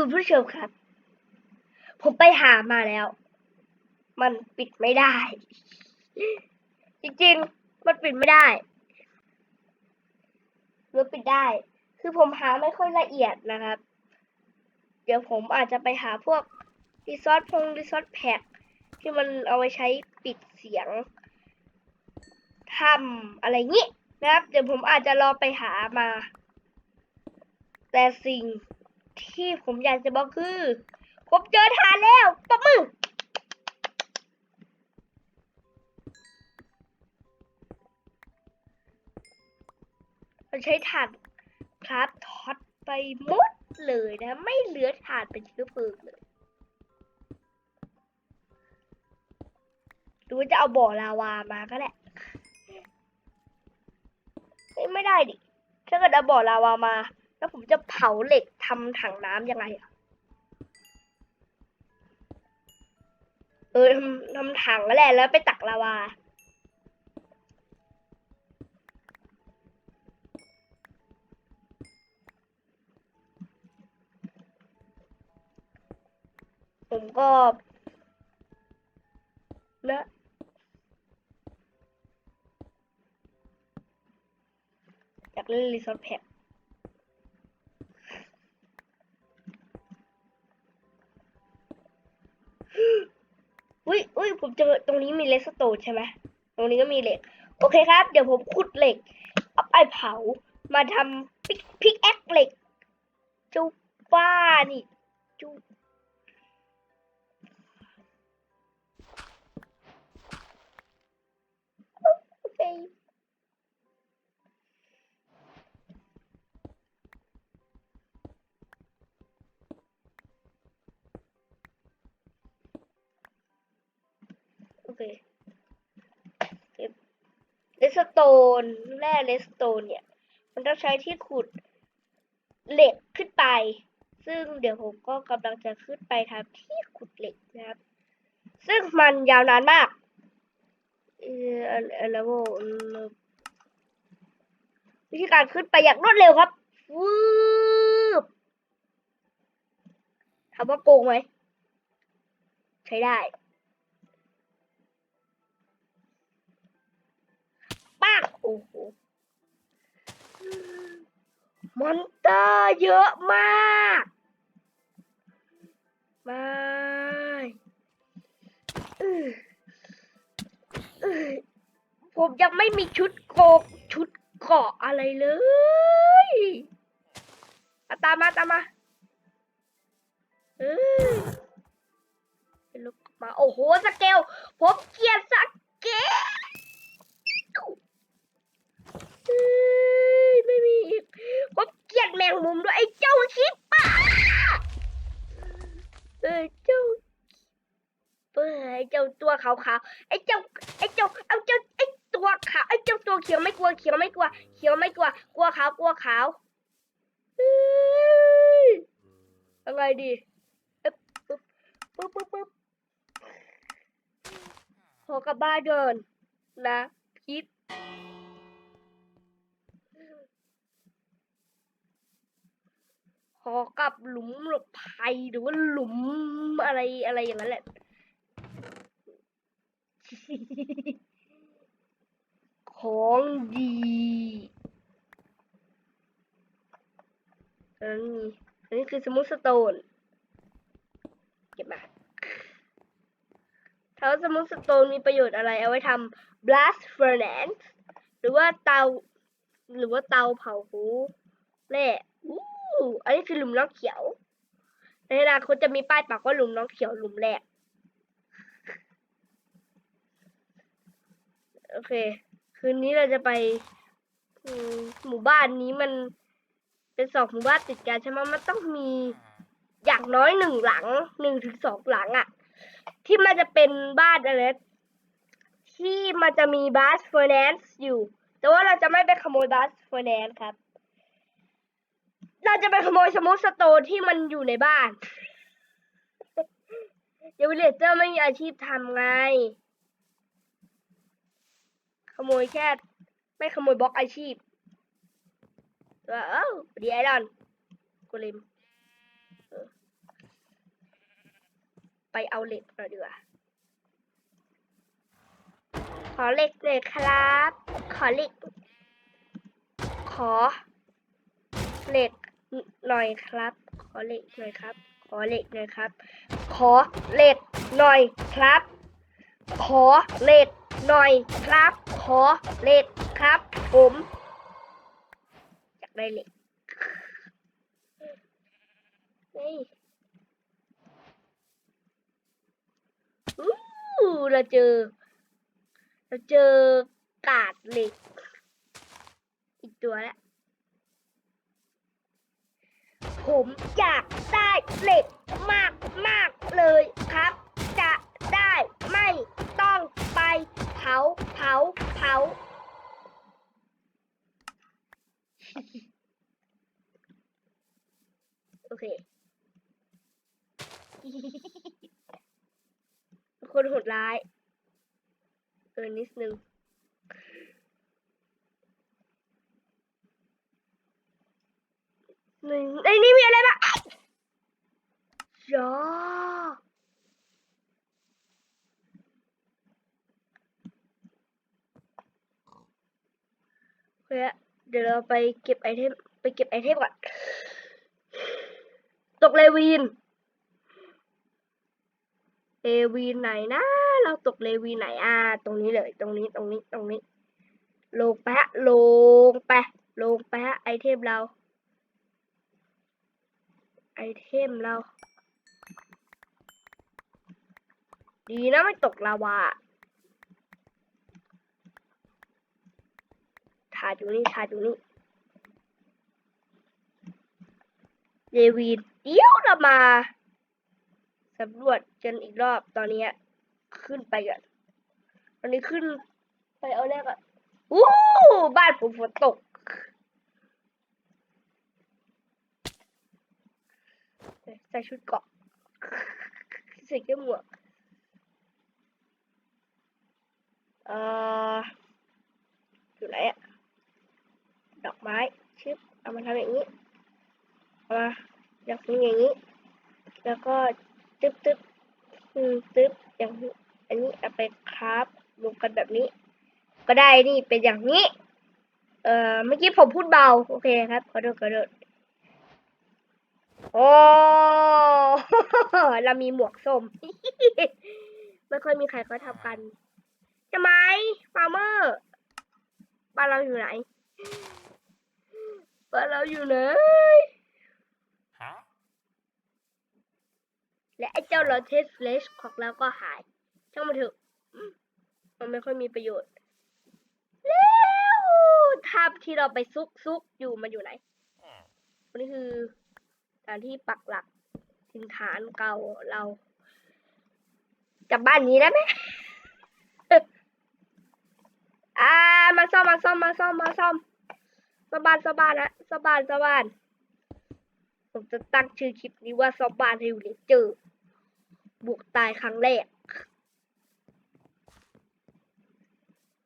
คุณผู้ชมครับ ผมไปหามาแล้ว มันปิดไม่ได้ จริงๆ มันปิดไม่ได้หรือปิดได้ คือผมหาไม่ค่อยละเอียดนะครับ เดี๋ยวผมอาจจะไปหาพวกรีซอสพงรีซอสแพ็กที่มันเอาไว้ใช้ปิดเสียงทำอะไรงี้นะครับ เดี๋ยวผมอาจจะลองไปหามา แต่สิ่ง ที่ผมอยากจะบอกคือ ผมเจอฐานแล้วปะมือมันใช้ถ่านคราฟท็อตไปหมดเลยนะ ไม่เหลือถ่านเป็นเชื้อเพลิงเลยหรือว่าจะเอาบ่อลาวามาก็ได้เฮ้ยไม่ได้ดิ ถ้าเกิดเอาบ่อลาวามา แล้วผมจะเผาเหล็กทำถังน้ำยังไงอะ เออทำทำถังแล้วแหละแล้วไปตักลาวา ผมก็นะอยากเล่นรีสอร์ทแพ็ค อุ้ยอุ้ยผมเจอตรงนี้มีเลสโตนใช่ไหมตรงนี้ก็มีเหล็ก โอเคครับ เดี๋ยวผมขุดเหล็กเอาไปเผา มาทำพิกพิกแอคเหล็กจุบ้านี่จุ เคเลสโตนแร่เลสโตนเนี่ย มันต้องใช้ที่ขุดเหล็กขึ้นไป ซึ่งเดี๋ยวผมก็กำลังจะขึ้นไปทำที่ขุดเหล็กนะครับ ซึ่งมันยาวนานมากเออเออแล้ววิธีการขึ้นไปอย่างรวดเร็วครับวืบถามว่าโกงไหม ใช้ได้ ปักโอ้โหมอนเตอร์เยอะมากม่อื้ออื้อผมยังไม่มีชุดโกกชุดเกาะอะไรเลยมาตามมาตามมาเออเป็นลูกมา โอ้โห สเกล ผมเกลียดสเกล ไม่มีอีกผมเกลียดแมงมุมด้วยไอ้เจ้าชิปป้าเออเจ้าเออไอ้เจ้าตัวขาวๆไอ้เจ้าไอ้เจ้าเอาเจ้าไอ้ตัวขาวไอ้เจ้าตัวเขียวไม่กลัวเขียวไม่กลัวเขียวไม่กลัวกลัวขาวกลัวขาวเอ้ยอะไรดีเอ๊บปึ๊บปึ๊บปึ๊บปึ๊บขอกลับบ้านเดินนะพิษ อกับหลุมหลบภัยหรือว่าหลุมอะไรอะไรอย่างนั้นแหละ ของดีอันนี้อันนี้คือสมุทสโตน เก็บมาถ้าสมุทสโตนมีประโยชน์อะไร เอาไว้ทำ blast furnace หรือว่าเตา หรือว่าเตาเผาหูแร่ อันนี้คือหลุมน้องเขียว ในอนาคตจะมีป้ายปักว่าหลุมน้องเขียวหลุมแรก โอเค คืนนี้เราจะไปหมู่บ้านนี้มันเป็นสองหมู่บ้านติดกันใช่ไหมมันต้องมีอย่างน้อยหนึ่งหลังหนึ่งถึงสองหลังอะที่มันจะเป็นบ้านอะไรที่มันจะมีบาสเฟอร์แนนซ์อยู่ แต่ว่าเราจะไม่ไปขโมยบาสเฟอร์แนนซ์ครับ เราจะไปขโมยสมุทสโตนที่มันอยู่ในบ้านเดวิลเลเจอร์ไม่มีอาชีพทำไง ขโมยแค่ไม่ขโมยบล็อกอาชีพเออเอ้าดีไอรอนกูลิมไปเอาเหล็กหน่อยดีกว่าขอเหล็กหน่อยครับ ขอเหล็ก ขอเหล็ก หน่อยครับ ขอเหล็กหน่อยครับ ขอเหล็กหน่อยครับ ขอเหล็กหน่อยครับ ขอเหล็กหน่อยครับ ขอเหล็กครับ ผมอยากได้เหล็กเฮ้ยอู้เราเจอ เราเจอกาดเหล็ก อีกตัวแล้ว ผมอยากได้เหล็กมากมากๆเลยครับ จะได้ไม่ต้องไปเผาเผาเผา โอเค คนโหดร้าย เออนิดนึงหนึ่งไอ้ยนี่มีอะไรบ้างยอโอเคอะเดี๋ยวเราไปเก็บไอเทม ไปเก็บไอเทมก่อน ตกเลวีน เลวีไหนนะ เราตกเลวีไหนอ่าตรงนี้เลย ตรงนี้ตรงนี้ตรงนี้ ลงไปฮะลงไปลงไปฮะไอเทมเรา ไอเทมเรา ดีนะไม่ตกลาวาถาดอยู่นี่ถาดอยู่นี่เดวีเดี๋ยวเรามา สำรวจกันอีกรอบตอนนี้ขึ้นไปก่อนตอนนี้ขึ้นไปเอาแรกอะวู้บ้านผมฝนตก ใส่ชุดเกาะใส่แค่หมวกเอ่ออยู่ไหนอะดอกไม้ชึบเอามาทำอย่างนี้เอามาอย่างนี้อย่างนี้ แล้วก็ ตึ๊บตึ๊บอืมตึ๊บอย่างอันนี้เอาไปคราฟรวมกันแบบนี้ ก็ได้นี่เป็นอย่างนี้ เอ่อเมื่อกี้ผมพูดเบา โอเคครับขอโทษขอโทษโอ้เรามีหมวกส้มไม่ค่อยมีใครเขาทำกันใช่ไหมฟาร์เมอร์บ้านเราอยู่ไหนบ้านเราอยู่ไหน และไอ้เจ้าลอเทสเลชของเราก็หาย ช่างมันเถอะ มันไม่ค่อยมีประโยชน์ แล้วถ้ำที่เราไปซุกซุกอยู่มันอยู่ไหนวันนี้คือสถานที่ปักหลักถิ่นฐานเก่าเรากับบ้านนี้ได้ไหมอ่ามาซ่อมมาซ่อมมาซ่อมมาซ่อมสบานสบานนะสบานสบานผมจะตั้งชื่อคลิปนี้ว่าสบานฮิวเลเจอร์ บุกตายครั้งแรก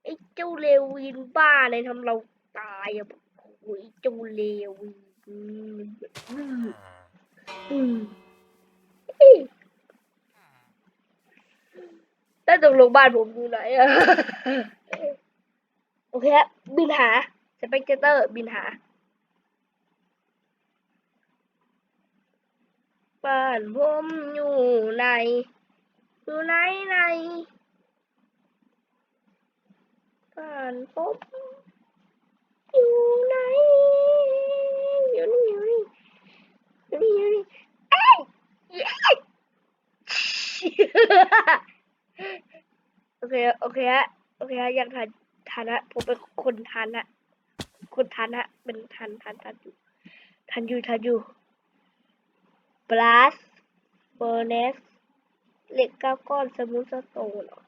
ไอ้เจ้าเลวินบ้าเลยทำเราตายอะโอ้ยเจ้าเลวินอืมอืม Hmm. อืมเอ้ยแต่ตกลงบ้านผมอยู่ไหนอะโอเคบบินหาสเปกเตอร์บินหา บ้านผมอยู่ไหนอยู่ไหนไหนบ้านผมอยู่ไหนอยู่นี่อยู่นี่อยู่นี่อยู่นี่เอ้ยเอ้ยโอเคโอเคฮะโอเคฮะยังทันทันฮะผมเป็นคนทันฮะคนทันฮะเป็นทันทันทันอยู่ทันอยู่ทันอยู่ blast furnace เหล็กเก้าก้อนสมูทสโตนเหรอ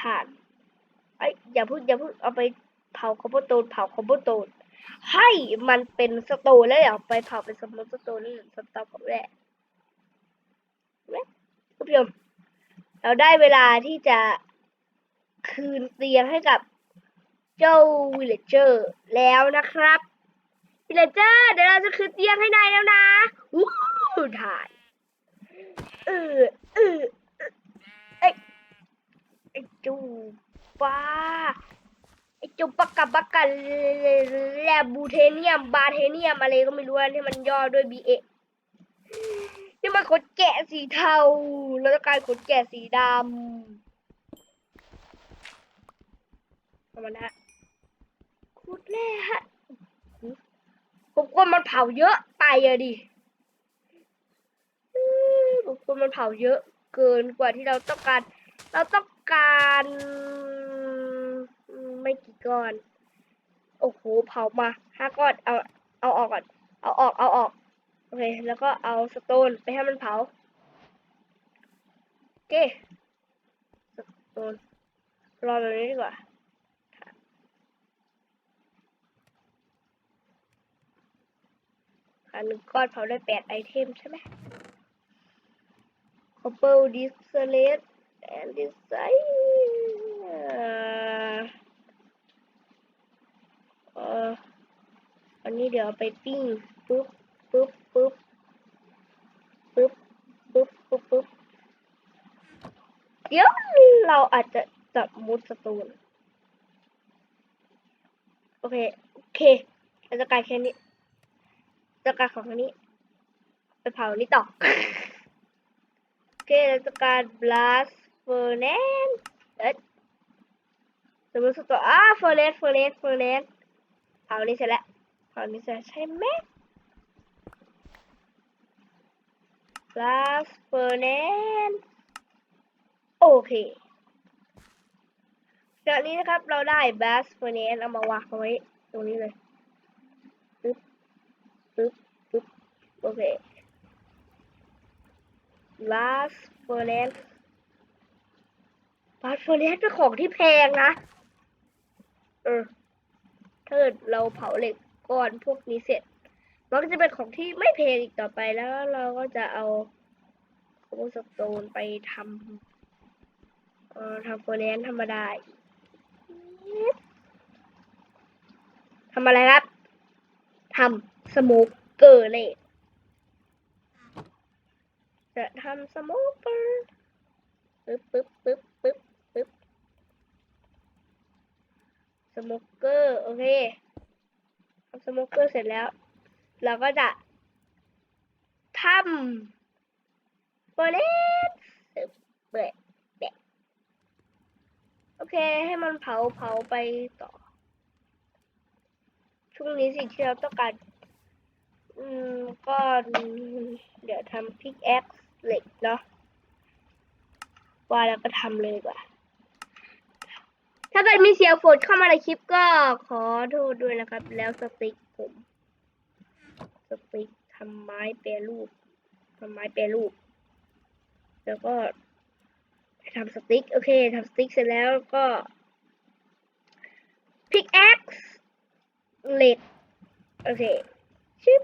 ถ่านไอยอย่าพิ่งอย่าพิ่งเอาไปเผาคอมโบโตนเผาคอมโบโตนให้มันเป็นสโตนแล้วอย่าไปเผาเป็นสมูทสโตนแล้วสตอปกับแร่เห็นไหมคุณผู้ชมเราได้เวลาที่จะคืนเตียงให้กับเจ้าวิลเลเจอร์แล้วนะครับ วิลเลเจอร์เดี๋ยวเราจะคืนเตียงให้นายแล้วนะวู้ถ่านออเออไอ้ไอ้จูบ้าไอ้จูปากกาบักกาแลบูเทเนียมบาเทเนียมอะไรก็ไม่รู้อะที่มันย่อด้วยบีเอนี่มันขนแกะสีเทา แล้วก็กลายขนแกะสีดำประมาณนั้นขุดแร่ฮะ ผมกลัวมันเผาเยอะไปอะดิอืมผมกลัวมันเผาเยอะ เกินกว่าที่เราต้องการ เราต้องการไม่กี่ก้อน โอ้โห เผามาห้าก้อน เอา เอาออกก่อน เอาออก เอาออก โอเค แล้วก็เอาสโตนไปให้มันเผา โอเค สโตน รอแบบนี้ดีกว่า อัน หนึ่งก้อนเผาได้แปดไอเทมใช่ไหม Copper Distillate and Design เอออันนี้เดี๋ยวไปปิ้งปุ๊บปุ๊บปุ๊บปุ๊บปุ๊บปุ๊บปุ๊บเดี๋ยวเราอาจจะจับมุดสตูน โอเค โอเคเราจะกลายแค่นี้ จะการของอันนี้ ไปเผานี้ต่อ โอเคเราจะการ blast furnace เอ๊ะสมมติสักตัวอ่า furnace furnace furnace เผาอันนี้เสร็จแล้วเผานี้เสร็จใช่ไหม blast furnace โอเคจากนี้นะครับเราได้ blast furnace เอามาวางเอาไว้ตรงนี้เลย ปึ๊บปึ๊บโอเค last furnace last furnace เป็นของที่แพงนะ เออถ้าเกิดเราเผาเหล็กก้อนพวกนี้เสร็จ มันก็จะเป็นของที่ไม่แพงอีกต่อไปแล้วเราก็จะเอาโคสโตนไปทำเอ่อทำเฟอร์แนธรรมดาอีกทำอะไรครับทำ สโมกเกอร์เลยจะทำสโมกเกอร์ปึ๊บปึ๊บปึ๊บปึ๊บปึ๊บสโมกเกอร์โอเคทำสโมกเกอร์เสร็จแล้ว เราก็จะทำเฟอร์เนสเปิดแบะโอเค ให้มันเผาเผาไปต่อช่วงนี้สิ่งที่เราต้องการ อืมก็เดี๋ยวทำพิกแอคเหล็กเนาะว่าแล้วก็ทำเลยกว่าถ้าเกิดมีเสียงฝนเข้ามาในคลิปก็ขอโทษด้วยนะครับ แล้วสติกผมสติกทำไม้แปรรูปทำไม้แปรรูป แล้วก็ทำสติกโอเคทำสติกเสร็จแล้วก็พิกแอคเหล็กโอเคชิป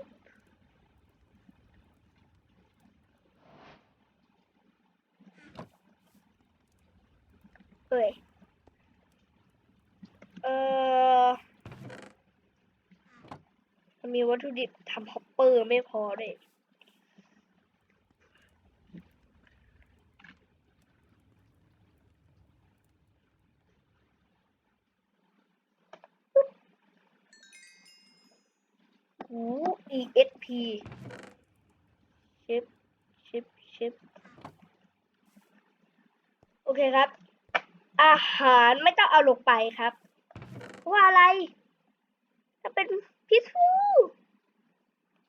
เอ้ยเออมีวัตถุดิบทำฮอปเปอร์ไม่พอเลยหู ESP ชิป ชิป ชิป โอเคครับ อาหารไม่ต้องเอาลงไปครับเพราะว่าอะไร ถ้าเป็นพิซฟู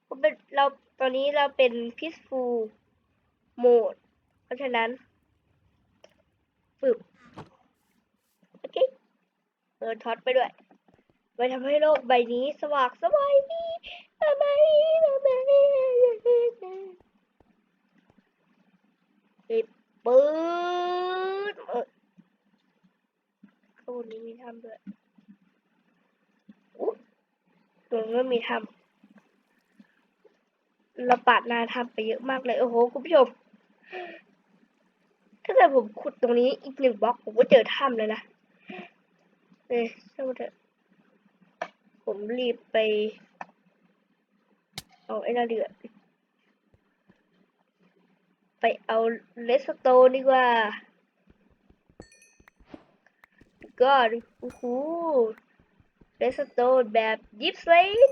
ผมเป็นเราตอนนี้เราเป็นพิซฟูโหมด เพราะฉะนั้นฝึกโอเคเออท็อตไปด้วยไปทำให้โลกใบนี้สว่างสบายดีสบายดีสบายปิดปืดเออข้าง บนนี้มีถ้ำด้วยอุ๊ยตรงนี้มีถ้ำราปาดนาถ้ำไปเยอะมากเลย โอ้โห คุณผู้ชม ถ้าเกิดผมขุดตรงนี้อีกหนึ่งบล็อก ผมก็เจอถ้ำเลยนะเอ้ยช่างมันเถอะ ผมรีบไป เอาไอ้นั่นเดือดไปเอาเลสโตนดีกว่า ก็โอ้โหเลสโตนแบบยิปสเลต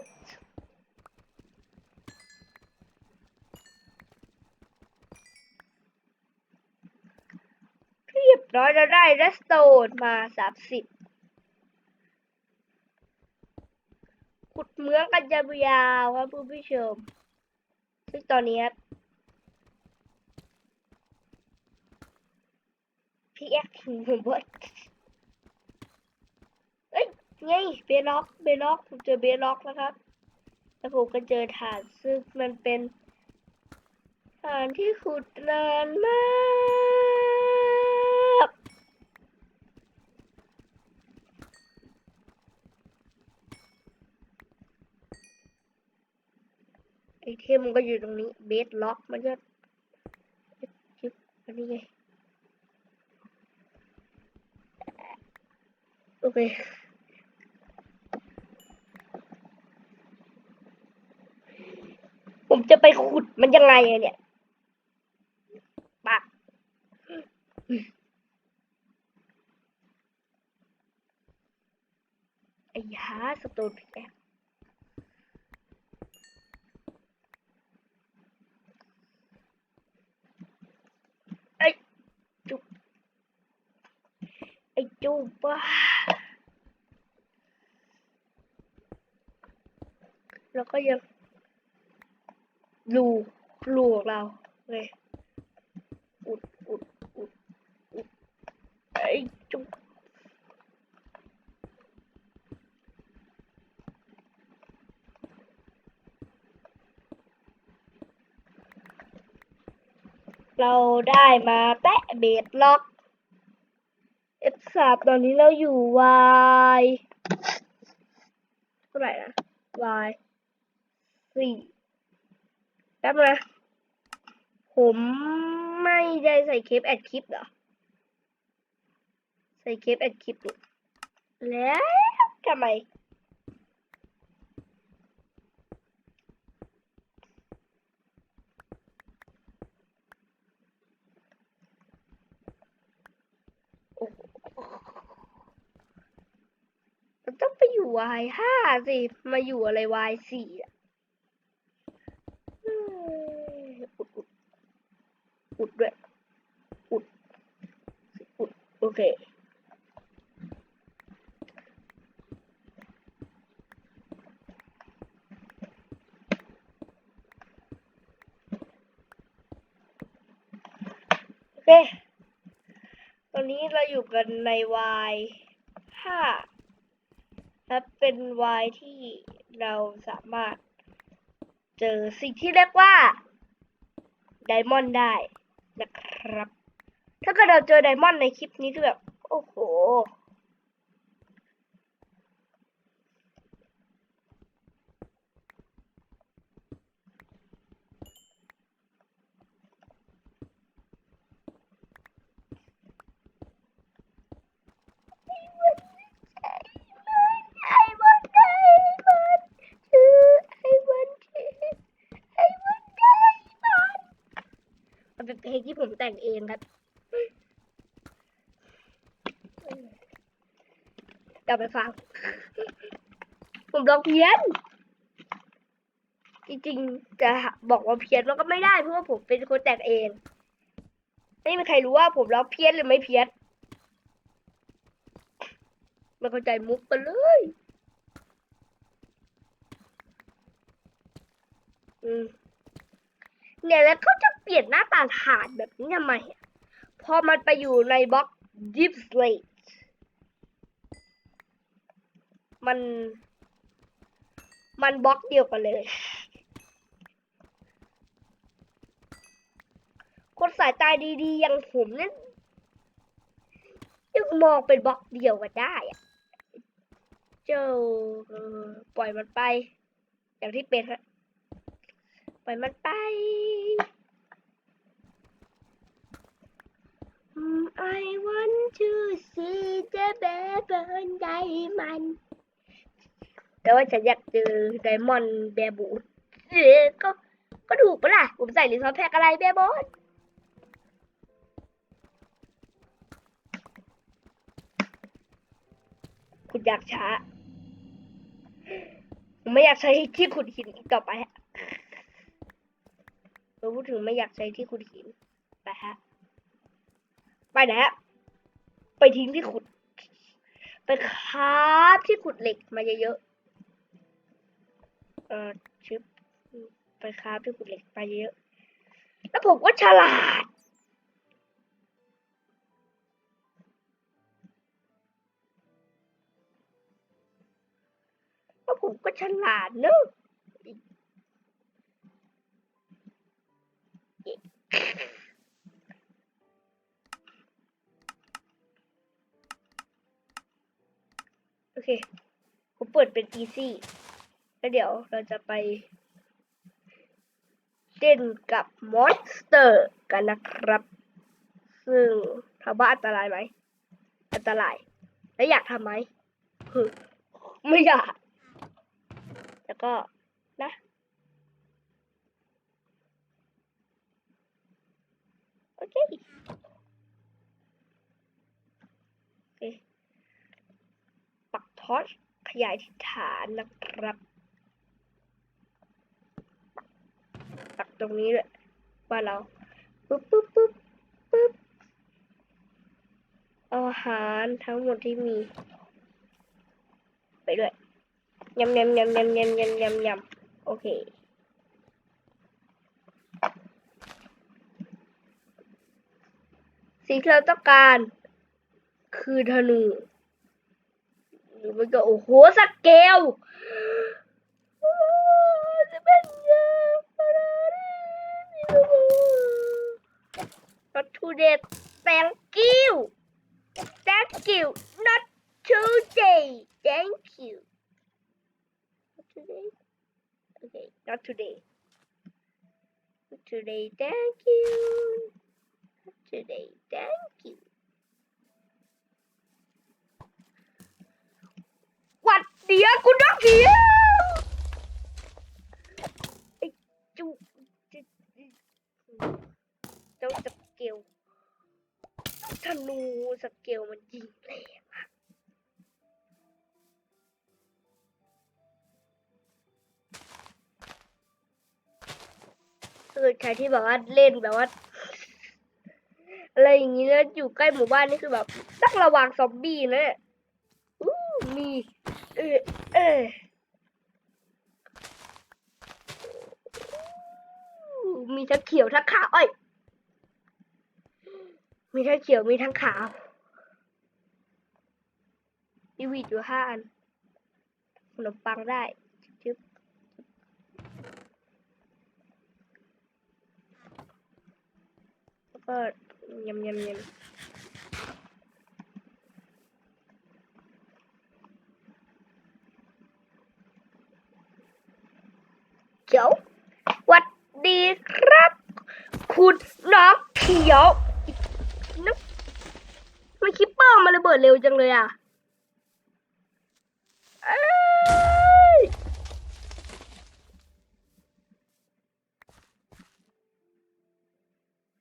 เรียบร้อยแล้วได้เลสโตนมาสามสิบขุดเมืองกันยาวๆครับคุณผู้ชม ซึ่งตอนนี้ครับพี่แอ๊กผมว่าเอ้ย ไงเบล็อกเบล็อกผมเจอเบล็อกแล้วครับ แล้วผมก็เจอฐานซึ่งมันเป็นฐานที่ขุดนานมากไอเทมมันก็อยู่ตรงนี้เบสล็อกมันก็จิ๊บอันนี้ไงโอเค ผมจะไปขุดมันยังไงอะเนี่ยปะไอ้ยาสตนพิกแอคไอ้จุ๊บไอ้จุ๊บบ้าแล้วก็ยัง รูรูของเราเลยอุดอุดอุดอุดไอ้จุกเราได้มาแตะเบสล็อก F3 ตอนนี้เราอยู่ Y เท่าไหร่นะ Y สี่ ป๊บนะผมไม่ได้ใส่เคปแอดคลิปเหรอ ใส่เคปแอดคลิปนี่แล้วทำไมมันต้องไปอยู่ Y ห้าสิ มาอยู่อะไร Y สี่อะ เอ้ยอุดอุด อุดด้วย อุด อุด โอเค โอเค ตอนนี้เราอยู่กันใน Y ห้าและเป็น Y ที่เราสามารถเจอสิ่งที่เรียกว่าไดมอนด์ได้ ครับ ถ้าเกิดเราเจอไดมอนด์ในคลิปนี้คือแบบ โอ้โห ไอ้วันไดมอนด์ชื่อไอ้วันที่ไอ้วันไดมอนด์มัน เพลงที่ผมแต่งเองครับ กลับไปฟัง ผมร้องเพี้ยน จริงๆ จะบอกว่าเพี้ยนมันก็ไม่ได้เพราะว่าผมเป็นคนแต่งเอง ไม่มีใครรู้ว่าผมร้องเพี้ยนหรือไม่เพี้ยนไม่เข้าใจมุกกันเลยอืมเนี่ยแล้วเเปลี่ยนหน้าตาฐานแบบนี้ทำไมอะพอมันไปอยู่ในบล็อก Deep Slate มัน มันบล็อกเดียวกันเลยคนสายตาดีๆ อย่างผมนี่ยยังมองเป็นบล็อกเดียวกันได้อะเจ้าปล่อยมันไป อย่างที่เป็นฮะปล่อยมันไป I want to see the baby diamond แต่ว่าฉันอยากเจอไดมอนด์แบบบูก็ก็ถูกปะล่ะ ผมใส่หรือซอแพ็กอะไรแบบอนคุณอยากช้า ผมไม่อยากใช้ที่ขุดหินต่อไปฮะเราพูดถึงไม่อยากใช้ที่ขุดหิน ไปฮะ ไปไหนฮะไปทิ้งที่ขุด ไปคาบที่ขุดเหล็กมาเยอะๆ เออชึบไปคาบที่ขุดเหล็กมาเยอะ แล้วผมก็ฉลาด แล้วผมก็ฉลาดเนอะ โอเค ผมเปิดเป็น easy แล้วเดี๋ยวเราจะไปเล่นกับมอนสเตอร์กันนะครับ ซึ่งถามว่าอันตรายไหม อันตราย แล้วอยากทำไหมไม่อยาก แล้วก็นะโอเค โอเค ปักทอชขยายทิศฐานนะครับปักตรงนี้ด้วยว่าเราปุ๊บปุ๊บปุ๊บปุ๊บเอาอาหารทั้งหมดที่มี ไปด้วยยำยำยำยำยำยำยำยำโอเคสิ่งที่เราต้องการคือธนู หรือมันก็โอ้โหสเกลจะเป็นยังไง Not today thank you thank you not today thank you not today okay not today not today thank you not today thank you เดียวคุณนักเดียไอ้จุเจ้าสเกลธนูสเกลมันยิงแรงอะคือใครที่แบบว่าเล่นแบบว่าอะไรอย่างนี้แล้วอยู่ใกล้หมู่บ้านนี่คือแบบต้องระวังซอมบี้นะเนี่ยมี อเออมีทั้งเขียวทั้งขาวเอ้ยมีทั้งเขียวมีทั้งขาวมีวีดอยู่ห้าอันขนมปังได้ชึบแล้วก็ยำยำยำ ขียวหวัดดีครับ คุณน้องเขียวน้องมันคิปเปอร์มาระเบิดเร็วจังเลยอะเอ้ย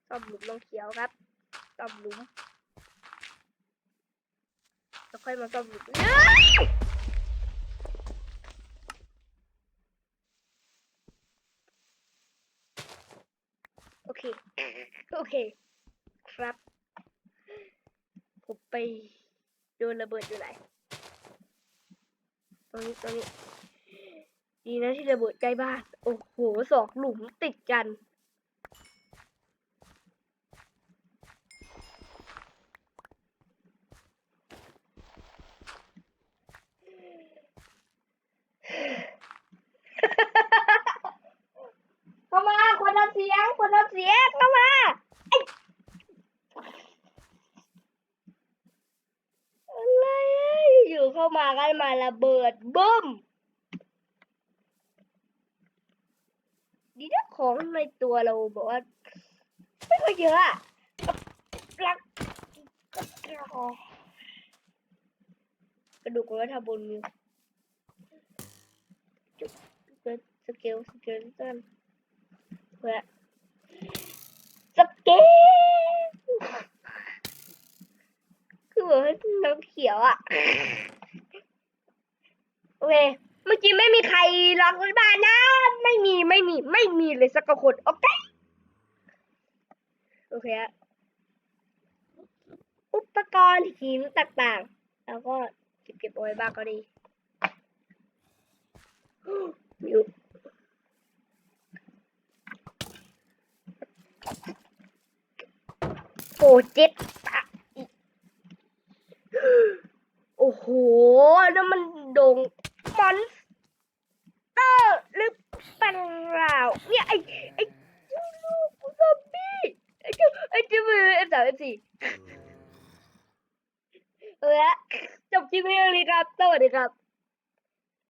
ซ่อมหลุมน้องเขียวครับซ่อมหลุมแล้วค่อยมาซ่อมหลุมเอ้ยโอเค โอเค ครับ ผมไปโดนระเบิดอยู่ไหนตรงนี้ตรงนี้ ดีนะที่ระเบิดใกล้บ้าน โอ้โหสองหลุมติดกัน เข้ามา คนทำเสียง คนทำเสียง เข้ามาไอ้อะไรอยู่เข้ามา กันมาระเบิดบึ้มดีนะของในตัวเราบอกว่าไม่ค่อยเยอะอะรักกระดูกของรัฐบนมีจุดสเกลสเกลตันเพื่อสเก็ตคือแบบว่าน้ำเขียวอะ อเคเมื่อกี้ไม่มีใครล็อกรถบ้านนะ ไม่มีไม่มีไม่มีเลยสักคนโอเคโอเคอะอุปกรณ์หินต่างๆ แล้วก็เก็บเก็บเอาไว้บ้างก็ดีอยู่โอ้เจ็ดอะอีกโอ้โหนั่นมันโด่ง มอนสเตอร์หรือเปล่าเนี่ยไอ้ไอ้จูลูกซอมบี้ไอ้จูไอ้จูมือเอฟสามเอฟสี่เออจบคลิปนี้เลยครับสวัสดีครับ